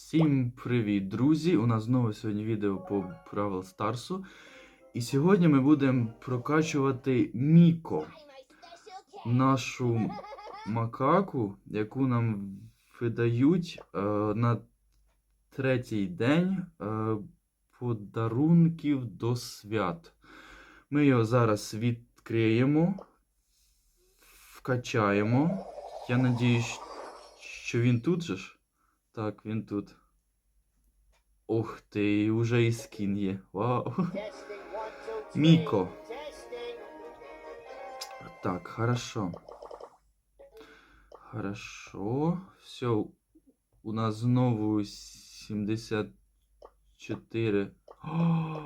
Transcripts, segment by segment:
Всім привіт, друзі! У нас знову сьогодні відео по Бравл Старсу. І сьогодні ми будемо прокачувати Міко, нашу макаку, яку нам видають е, на третій день е, подарунків до свят. Ми його зараз відкриємо, вкачаємо. Я надіюсь, що він тут же ж. Так, він тут. Ох ти, уже і скін є. Вау. Міко. Так, хорошо. Хорошо. Все. У нас знову 74. О,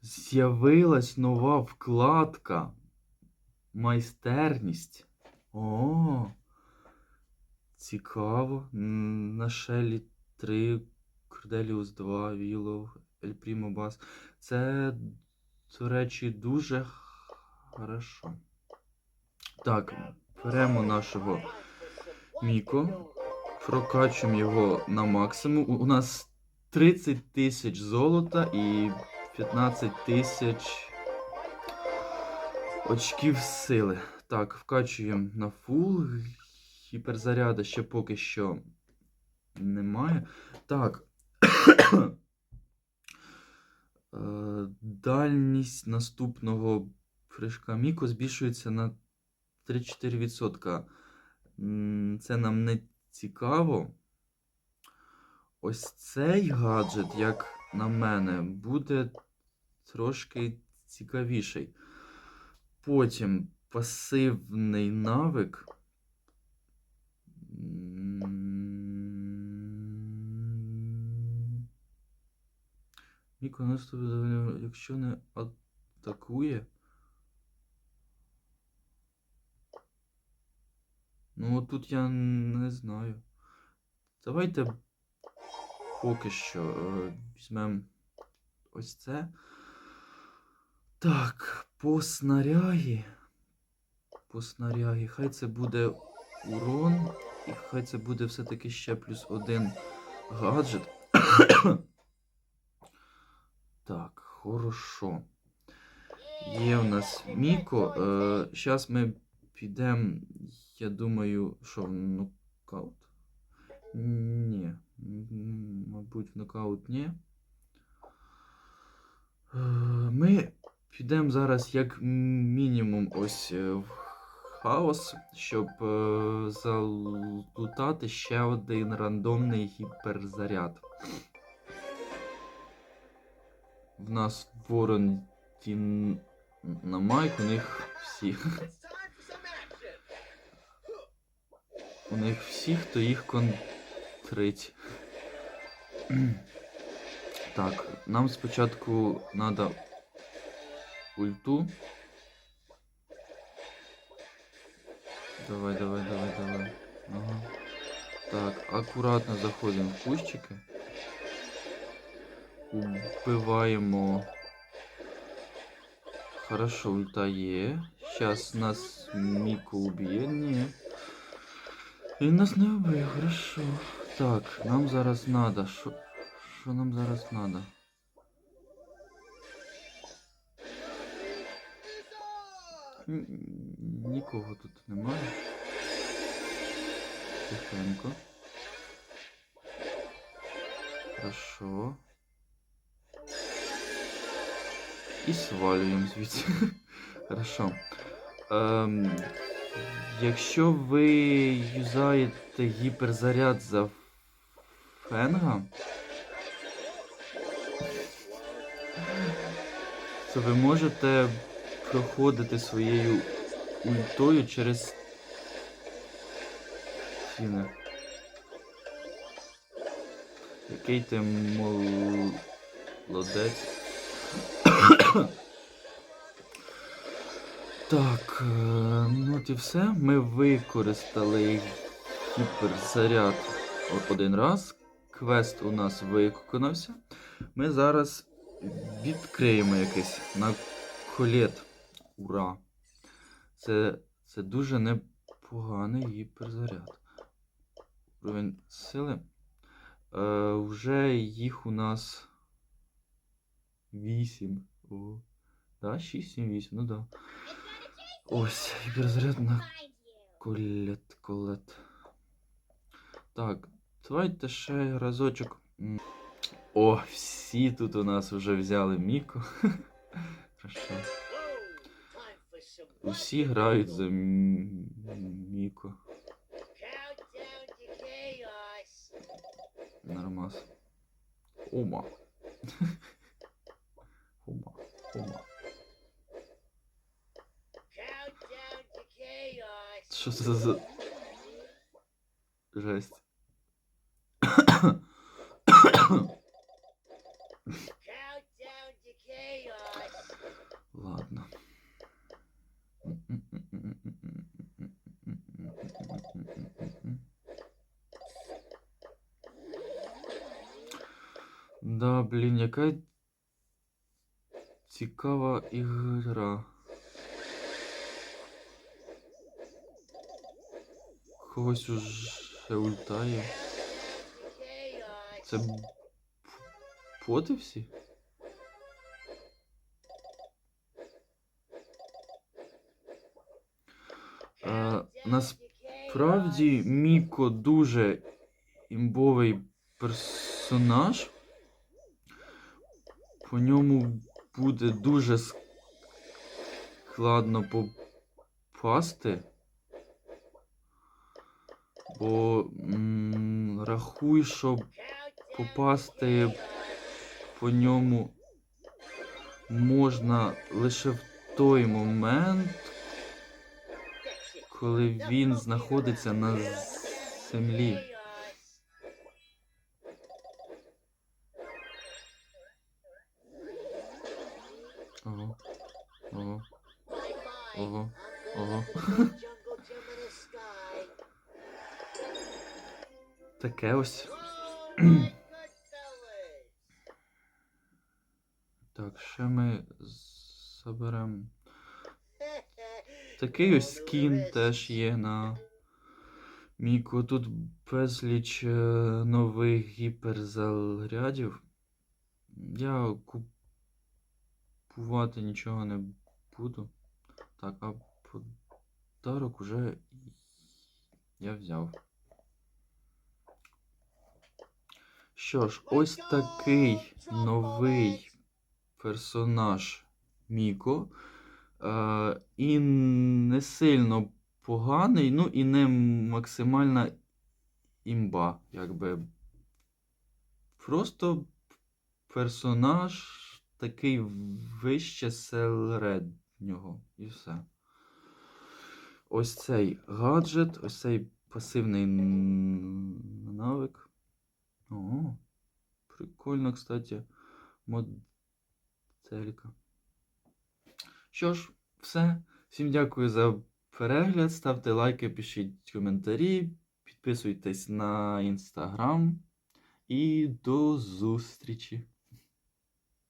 З'явилась нова вкладка. Майстерність. О. Цікаво. На Шелі 3, Корделіус 2, Вілов, Ель Прімо Бас. Це, до речі, дуже хорошо. Так, беремо нашого Міко, прокачуємо його на максимум. У- нас 30 тисяч золота і 15 тисяч очків сили. Так, вкачуємо на фул. Гіперзаряда ще поки що немає. Так. Е, Дальність наступного прыжка Міко збільшується на 3-4%. Це нам не цікаво. Ось цей гаджет, як на мене, буде трошки цікавіший. Потім пасивний навик. М. Міко наступить, якщо не атакує. Ну, от тут я не знаю. Давайте поки що е, візьмемо ось це. Так, по снарягі. По снарягі. Хай це буде урон. І хай це буде все-таки ще плюс один гаджет. так, хорошо. Є в нас Міко. Е, Зараз ми підемо, я думаю, що в нокаут? Ні. Мабуть, в нокаут ні. Е, Ми підемо зараз як мінімум ось е, в хаос, щоб е, залутати ще один рандомний гіперзаряд. В нас ворон Тін на майк, у них всі. У них всі, хто їх контрить. Так, нам спочатку треба ульту. Давай, давай, давай, давай. Ага. Так, акуратно заходимо в кущики. Убиваємо. Хорошо, ульта є. Сейчас нас Міко уб'є. Ні. Він нас не вбив, хорошо. Так, нам зараз надо. Що, що нам зараз надо? Нікого тут немає. Тихенько. Хорошо. І свалюємо звідси. Хорошо. Ем, якщо ви юзаєте гіперзаряд за фенга, то ви можете проходити своєю ультою через стіни. Який ти молодець. Так, е, ну от і все. Ми використали гіперзаряд один раз. Квест у нас виконався. Ми зараз відкриємо якийсь на колет. Ура! Це, це дуже непоганий гіперзаряд. Уровень сили. Е, вже їх у нас 8. О, да, 6, 7, 8, ну да. Ось, гіперзарядна колет, колет. Так, давайте ще разочок. О, всі тут у нас вже взяли Міку. Хорошо. Усі грають за М- Міку. Нормас. Ома. Ома. Ома. Що це за. Жесть. Да, блін, яка цікава ігра. Когось уже ультає. Це поти всі? Е, насправді Міко дуже імбовий персонаж. По ньому буде дуже складно попасти. Бо м, рахуй, щоб попасти по ньому можна лише в той момент, коли він знаходиться на землі. Таке ось. Так, ще ми заберемо. Такий ось скін теж є на Міку. Тут безліч е, нових гіперзарядів. Я купувати нічого не буду. Так, а подарок уже я взяв. Що ж, ось такий новий персонаж Міко. Е, і не сильно поганий, ну і не максимальна імба, якби. Просто персонаж такий вище середнього. І все. Ось цей гаджет, ось цей пасивний навик. О, прикольно, кстати, моделька. Що ж, все. Всім дякую за перегляд. Ставте лайки, пишіть коментарі, підписуйтесь на інстаграм і до зустрічі!